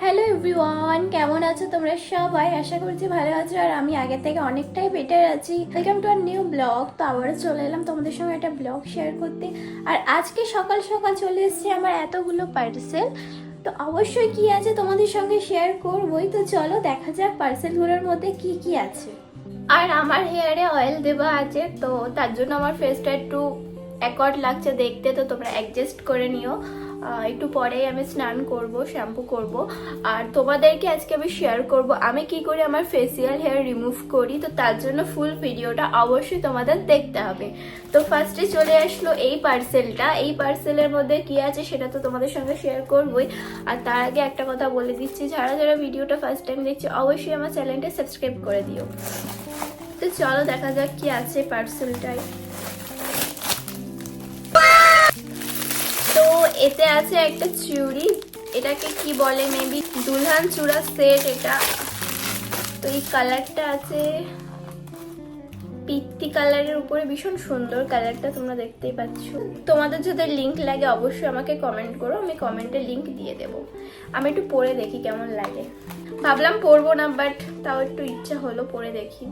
Hello everyone কেমন আছো তোমরা সবাই? আশা করছি ভালো আছো আর আমি আগের থেকে অনেকটাই বেটার আছি। Welcome to our new blog তো আবারও চলে এলাম তোমাদের সঙ্গে একটা ব্লগ শেয়ার করতে। আর আজকে সকাল সকাল চলে এসেছে আমার এতগুলো পার্সেল তো অবশ্যই কি আছে তোমাদের সঙ্গে শেয়ার করবোই। তো চলো দেখা যাক পার্সেলগুলোর মধ্যে কি কি আছে। আর আমার হেয়ারে অয়েল দেওয়া আছে, তো তার জন্য আমার ফেসটা একটু অ্যাকর্ড লাগছে দেখতে, তো তোমরা অ্যাডজাস্ট করে নিও। একটু পরেই আমি স্নান করব, শ্যাম্পু করব। আর তোমাদেরকে আজকে আমি শেয়ার করব, আমি কি করে, আমার ফেসিয়াল হেয়ার রিমুভ করি, তো তার জন্য ফুল ভিডিওটা অবশ্যই তোমাদের দেখতে হবে। তো ফার্স্টে চলে আসলো এই পার্সেলটা এই পার্সেলের মধ্যে কি আছে সেটা তো তোমাদের সঙ্গে শেয়ার করবই। আর তার আগে একটা কথা বলে দিচ্ছি, যারা যারা ভিডিওটা ফার্স্ট টাইম দেখছি, অবশ্যই আমার চ্যানেলটা সাবস্ক্রাইব করে দিও। তো চলো দেখা যাক কি আছে পার্সেলটায় এতে আছে একটা চুড়ি, এটাকে কি বলে মেবি দুলহান চূড়া সেট এটা। তো এই কালারটা আছে। পিত্তি কালারের উপরে ভীষণ সুন্দর কালারটা তোমরা দেখতেই পাচ্ছ। তোমাদের যদি লিঙ্ক লাগে অবশ্যই আমাকে কমেন্ট করো, আমি কমেন্টে লিঙ্ক দিয়ে দেব। আমি একটু পরে দেখি কেমন লাগে। ভাবলাম পরবো না বাট তাও একটু ইচ্ছা হলো পরে দেখি।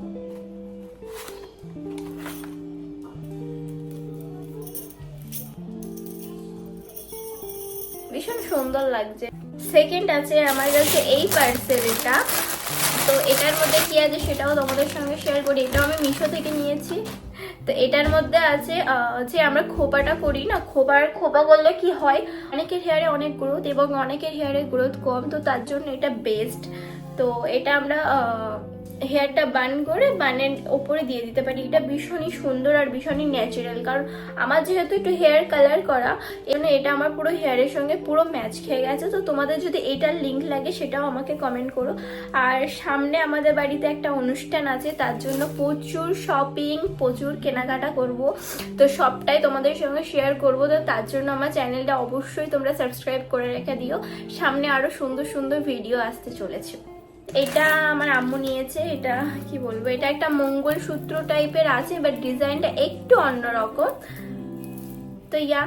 সুন্দর লাগছে। সেকেন্ড আছে আমার কাছে এই পার্সেলটা তো এটার মধ্যে কি আছে সেটাও তোমাদের সঙ্গে শেয়ার করি। এটাও আমি মিশো থেকে নিয়েছি। তো এটার মধ্যে আছে যে আমরা খোপাটা করি না, খোপার খোপা করলে কি হয়? অনেকের হেয়ারে অনেক গ্রোথ এবং অনেকের হেয়ারে গ্রোথ কম, তো তার জন্য এটা বেস্ট তো এটা আমরা হেয়ারটা বান করে বানের ওপরে দিয়ে দিতে পারি। এটা ভীষণই সুন্দর আর ভীষণই ন্যাচারাল কারণ আমার যেহেতু একটু হেয়ার কালার করা এজন্য এটা আমার পুরো হেয়ারের সঙ্গে পুরো ম্যাচ খেয়ে গেছে। তো তোমাদের যদি এটার লিঙ্ক লাগে, সেটাও আমাকে কমেন্ট করো। আর সামনে আমাদের বাড়িতে একটা অনুষ্ঠান আছে, তার জন্য প্রচুর শপিং প্রচুর কেনাকাটা করব। তো সবটাই তোমাদের সঙ্গে শেয়ার করব। তো তার জন্য আমার চ্যানেলটা অবশ্যই তোমরা সাবস্ক্রাইব করে রেখে দিও। সামনে আরও সুন্দর সুন্দর ভিডিও আসতে চলেছে। এটা আমার আম্মু নিয়েছে, এটা কি বলব, এটা একটা মঙ্গল সূত্র টাইপের আছে বাট ডিজাইনটা একটু অন্যরকম। তো ইয়া,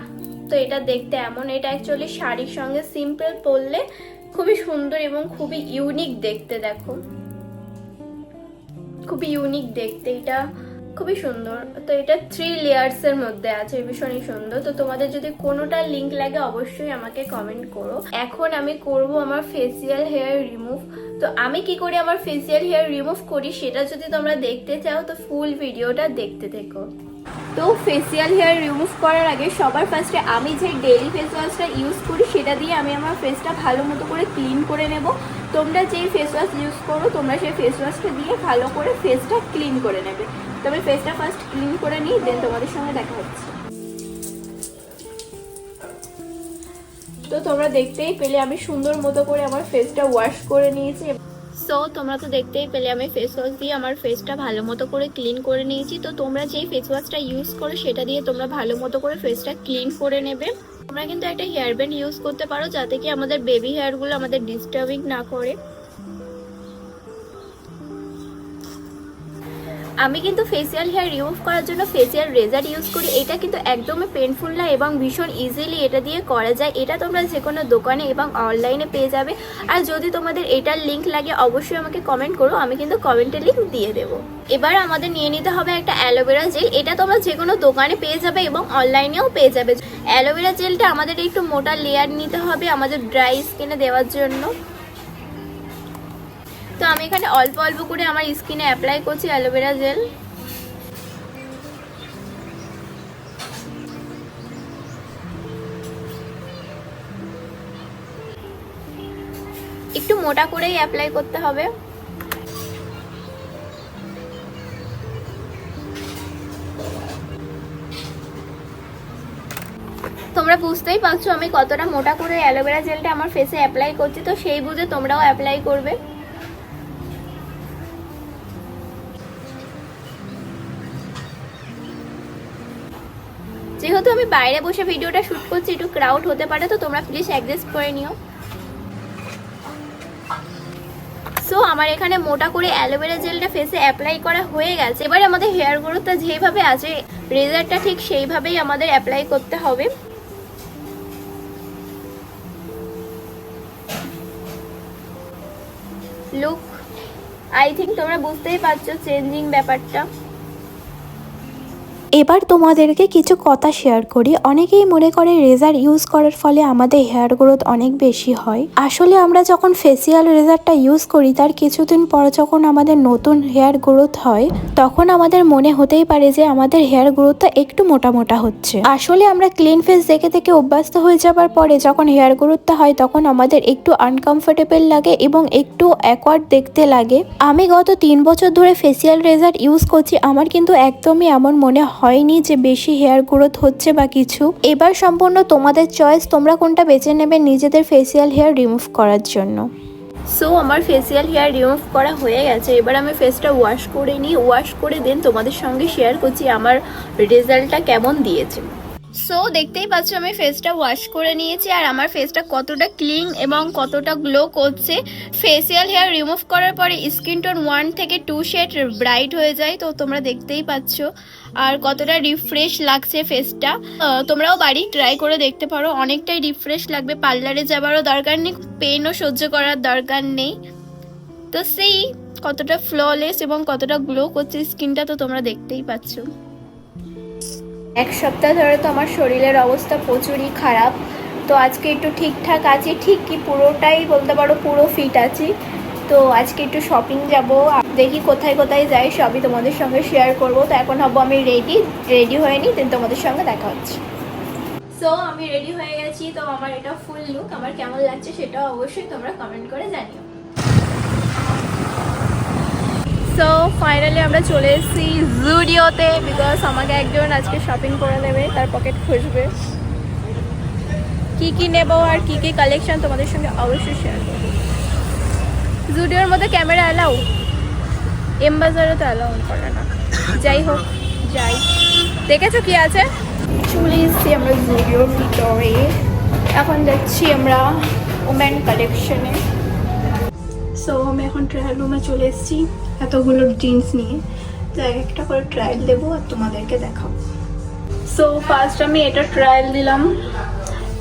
তো এটা দেখতে এমন, এটা অ্যাকচুয়ালি শাড়ির সঙ্গে সিম্পল পরলে খুবই সুন্দর এবং খুবই ইউনিক দেখতে, দেখো। খুবই ইউনিক দেখতে, এটা খুবই সুন্দর। তো এটা থ্রি লেয়ার্স এর মধ্যে আছে ভীষণই সুন্দর। তো তোমাদের যদি কোনোটা লিঙ্ক লাগে, অবশ্যই আমাকে কমেন্ট করো। এখন আমি করব আমার ফেসিয়াল হেয়ার রিমুভ তো আমি কি করি আমার ফেসিয়াল হেয়ার রিমুভ করি, সেটা যদি তোমরা দেখতে চাও, তো ফুল ভিডিওটা দেখতে থেকো। তো ফেসিয়াল হেয়ার রিমুভ করার আগে সবার ফার্স্টে আমি যে ডেইলি ফেস ওয়াশটা ইউজ করি, সেটা দিয়ে আমি আমার ফেসটা ভালো মতো করে ক্লিন করে নেব। তোমরা যেই ফেস ওয়াশ ইউজ করো, তোমরা সেই ফেস ওয়াশটা দিয়ে ভালো করে ফেসটা ক্লিন করে নেবে। তো আমি ফেসটা ফার্স্ট ক্লিন করে নিই দেন তোমাদের সঙ্গে দেখা হচ্ছে। তো তোমরা দেখতেই পেলে, আমি সুন্দর মতো করে আমার ফেসটা ওয়াশ করে নিয়েছি। সো তোমরা তো দেখতেই পেলে, আমি ফেস ওয়াশ দিয়ে আমার ফেসটা ভালো মতো করে ক্লিন করে নিয়েছি। তো তোমরা যেই ফেস ওয়াশটা ইউজ করো, সেটা দিয়ে তোমরা ভালো মতো করে ফেসটা ক্লিন করে নেবে। তোমরা কিন্তু একটা হেয়ার ব্যান্ড ইউজ করতে পারো, যাতে কি আমাদের বেবি হেয়ারগুলো আমাদের ডিস্টার্বিং না করে। আমি কিন্তু ফেসিয়াল হেয়ার রিমুভ করার জন্য ফেসিয়াল রেজার ইউজ করি। এটা কিন্তু একদমই পেনফুল না এবং ভীষণ ইজিলি এটা দিয়ে করা যায়। এটা তোমরা যে কোনো দোকানে এবং অনলাইনে পেয়ে যাবে। আর যদি তোমাদের এটার লিঙ্ক লাগে, অবশ্যই আমাকে কমেন্ট করো। আমি কিন্তু কমেন্টে লিঙ্ক দিয়ে দেবো। এবার আমাদের নিয়ে নিতে হবে একটা অ্যালোভেরা জেল এটা তোমরা যে কোনো দোকানে পেয়ে যাবে এবং অনলাইনেও পেয়ে যাবে। অ্যালোভেরা জেলটা আমাদের একটু মোটা লেয়ার নিতে হবে আমাদের ড্রাই স্কিনে দেওয়ার জন্য। তো আমি এখানে অল্প অল্প করে আমার স্কিনে অ্যাপ্লাই করছি অ্যালোভেরা জেল। একটু মোটা করেই অ্যাপ্লাই করতে হবে। তোমরা বুঝতেই পারছ আমি কতটা মোটা করে অ্যালোভেরা জেলটা আমার ফেসে অ্যাপ্লাই করছি, তো সেই বুঝে তোমরাও অ্যাপ্লাই করবে। যেহেতু আমি বাইরে বসে ভিডিওটা শুট করছি, একটু ক্রাউড হতে পারে, তো তোমরা প্লিজ অ্যাডজাস্ট করে নিও। সো আমার এখানে মোটা করে অ্যালোভেরা জেলটা ফেসে অ্যাপ্লাই করা হয়ে গেছে। এবারে আমাদের হেয়ার গ্রোথটা যেভাবে আছে রেজারটা ঠিক সেইভাবেই আমাদের অ্যাপ্লাই করতে হবে। লুক আই থিঙ্ক তোমরা বুঝতেই পারছ চেঞ্জিং ব্যাপারটা। এবার তোমাদেরকে কিছু কথা শেয়ার করি। অনেকেই মনে করে রেজার ইউজ করার ফলে আমাদের হেয়ার গ্রোথ অনেক বেশি হয়। আসলে আমরা যখন ফেসিয়াল রেজারটা ইউজ করি, তার কিছুদিন পর যখন আমাদের নতুন হেয়ার গ্রোথ হয়, তখন আমাদের মনে হতেই পারে যে আমাদের হেয়ার গ্রোথটা একটু মোটা মোটা হচ্ছে। আসলে আমরা ক্লিন ফেস দেখে দেখে অভ্যস্ত হয়ে যাবার পরে যখন হেয়ার গ্রোথটা হয়, তখন আমাদের একটু আনকমফোর্টেবল লাগে এবং একটু অ্যাকওয়ার্ড দেখতে লাগে। আমি গত তিন বছর ধরে ফেসিয়াল রেজার ইউজ করছি, আমার কিন্তু একদমই এমন মনে হয়নি যে বেশি হেয়ার গ্রোথ হচ্ছে বা কিছু। এবার সম্পূর্ণ তোমাদের চয়েস, তোমরা কোনটা বেছে নেবে নিজেদের ফেসিয়াল হেয়ার রিমুভ করার জন্য। সো আমার ফেসিয়াল হেয়ার রিমুভ করা হয়ে গেছে। এবার আমি ফেসটা ওয়াশ করে নিই। ওয়াশ করে দেন তোমাদের সঙ্গে শেয়ার করছি আমার রেজাল্টটা কেমন দিয়েছে। সো দেখতেই পাচ্ছ আমি ফেসটা ওয়াশ করে নিয়েছি আর আমার ফেসটা কতটা ক্লিন এবং কতটা গ্লো করছে। ফেসিয়াল হেয়ার রিমুভ করার পরে স্কিন টোন ওয়ান থেকে টু শেড ব্রাইট হয়ে যায়, তো তোমরা দেখতেই পাচ্ছ। আর কতটা রিফ্রেশ লাগছে ফেসটা তোমরাও বাড়ি ট্রাই করে দেখতে পারো, অনেকটাই রিফ্রেশ লাগবে। পার্লারে যাবারও দরকার নেই পেনও সহ্য করার দরকার নেই। তো সেই কতটা ফ্ললেস এবং কতটা গ্লো করছে স্কিনটা তো তোমরা দেখতেই পাচ্ছ। এক সপ্তাহ ধরে তো আমার শরীরের অবস্থা প্রচুরই খারাপ। তো আজকে একটু ঠিকঠাক আছি, ঠিক কি পুরোটাই বলতে পারো পুরো ফিট আছি। তো আজকে একটু শপিং যাব দেখি কোথায় কোথায় যাই, সবই তোমাদের সঙ্গে শেয়ার করব। তো এখন হব আমি রেডি রেডি হয়ে নিই দেন তোমাদের সঙ্গে দেখা হচ্ছে। সো আমি রেডি হয়ে গেছি, তো আমার এটা ফুল লুক আমার কেমন লাগছে সেটা অবশ্যই তোমরা কমেন্ট করে জানিও। সো ফাইনালি আমরা চলে এসেছি জুডিওতে বিকজ আমাকে একজন আজকে শপিং করে দেবে তার পকেট খুঁজবে। কি কি নেব আর কি কি কালেকশন তোমাদের সঙ্গে অবশ্যই শেয়ার করব। জুডিওর মধ্যে ক্যামেরা অ্যালাউ এম তো অ্যালাউ করে না। যাই হোক, যাই। দেখেছ কি আছে? চলে এসেছি আমরা জুডিওর ভিতরে এখন যাচ্ছি আমরা ওম্যান কালেকশনে সো আমি এখন ট্রায়াল রুমে চলে এসেছি। এতগুলো জিন্স নিয়ে। তো এক একটা করে ট্রায়াল দেবো আর তোমাদেরকে দেখাবো। সো ফার্স্ট আমি এটা ট্রায়াল দিলাম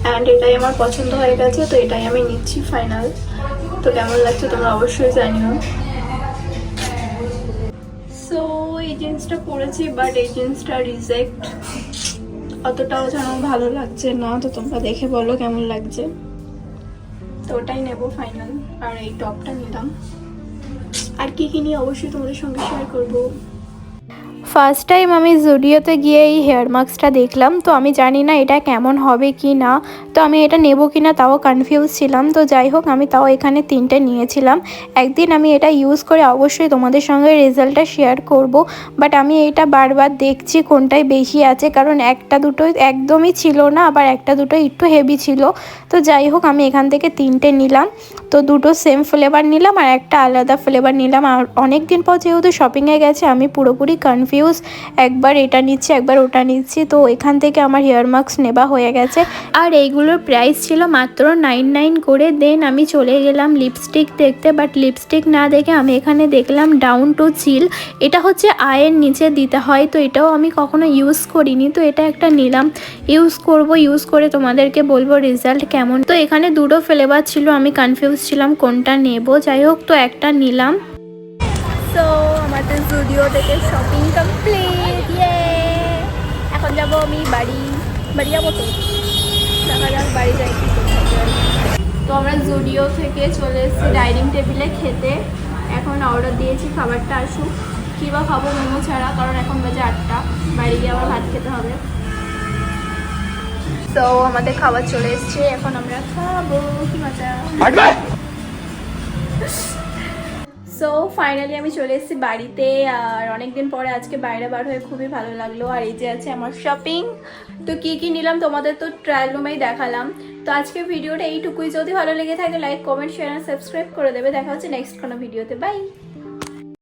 অ্যান্ড এটাই আমার পছন্দ হয়ে গেছে, তো এটাই আমি নিচ্ছি ফাইনাল তো কেমন লাগছে তোমরা অবশ্যই জানিও। সো এই জিন্সটা পরেছি বাট এই জিন্সটা রিজেক্ট অতটাও যেন ভালো লাগছে না, তো তোমরা দেখে বলো কেমন লাগছে। তো ওটাই নেব ফাইনাল আর এই টপটা নিলাম। আর কি কি নিয়ে অবশ্যই তোমাদের সঙ্গে শেয়ার করব। ফার্স্ট টাইম আমি জুডিওতে গিয়ে এই হেয়ার মাস্কটা দেখলাম, তো আমি জানি না এটা কেমন হবে কি না। তো আমি এটা নেব কি না তাও কনফিউজ ছিলাম, তো যাই হোক আমি তাও এখানে তিনটে নিয়েছিলাম। একদিন আমি এটা ইউজ করে অবশ্যই তোমাদের সঙ্গে রেজাল্টটা শেয়ার করব বাট আমি এটা বারবার দেখছি কোনটাই বেশি আছে, কারণ একটা দুটো একদমই ছিল না, আবার একটা দুটো একটু হেভি ছিল। তো যাই হোক আমি এখান থেকে তিনটে নিলাম, তো দুটো সেম ফ্লেভার নিলাম আর একটা আলাদা ফ্লেভার নিলাম। আর অনেক দিন পর যেহেতু শপিংয়ে গেছে, আমি পুরোপুরি কনফিউজ একবার এটা নিচ্ছি, একবার ওটা নিচ্ছি, তো এখান থেকে আমার হেয়ার মাস্ক নেওয়া হয়ে গেছে। আর এইগুলোর প্রাইস ছিল মাত্র নাইন নাইন করে দেন আমি চলে গেলাম লিপস্টিক দেখতে বাট লিপস্টিক না দেখে আমি এখানে দেখলাম ডাউন টু চিল এটা হচ্ছে আয়ের নিচে দিতে হয়, তো এটাও আমি কখনো ইউজ করিনি, তো এটা একটা নিলাম। ইউজ করব ইউজ করে তোমাদেরকে বলব রেজাল্ট কেমন। তো এখানে দুটো ফ্লেভার ছিল, আমি কনফিউজ ছিলাম কোনটা নেব। যাই হোক, তো একটা নিলাম। সো আমাদের জুডিও থেকে শপিং কমপ্লিট ইয়ে এখন যাব আমি বাড়ি বাড়ি যাব তো? দেখা যাক বাড়ি যাই তো আমরা জুডিও থেকে চলে এসেছি ডাইনিং টেবিলে খেতে। এখন অর্ডার দিয়েছি খাবারটা, আসুক। কী বা খাব মোমো ছাড়া, কারণ এখন বাজে আটটা। বাড়ি গিয়ে আবার ভাত খেতে হবে। তো আমাদের খাবার চলে এসছে, এখন আমরা খাব। কি মজা? ফাইনালি আমি চলে এসেছি বাড়িতে, আর অনেকদিন পরে আজকে বাইরে বার হয়ে খুবই ভালো লাগল। আর এই যে আছে আমার শপিং তো কি কি নিলাম তোমাদের তো ট্রায়াল রুমেই দেখালাম। তো আজকে ভিডিওটা এইটুকুই। যদি ভালো লেগে থাকে লাইক কমেন্ট শেয়ার আর সাবস্ক্রাইব করে দেবে। দেখা হচ্ছে নেক্সট কোনো ভিডিওতে বাই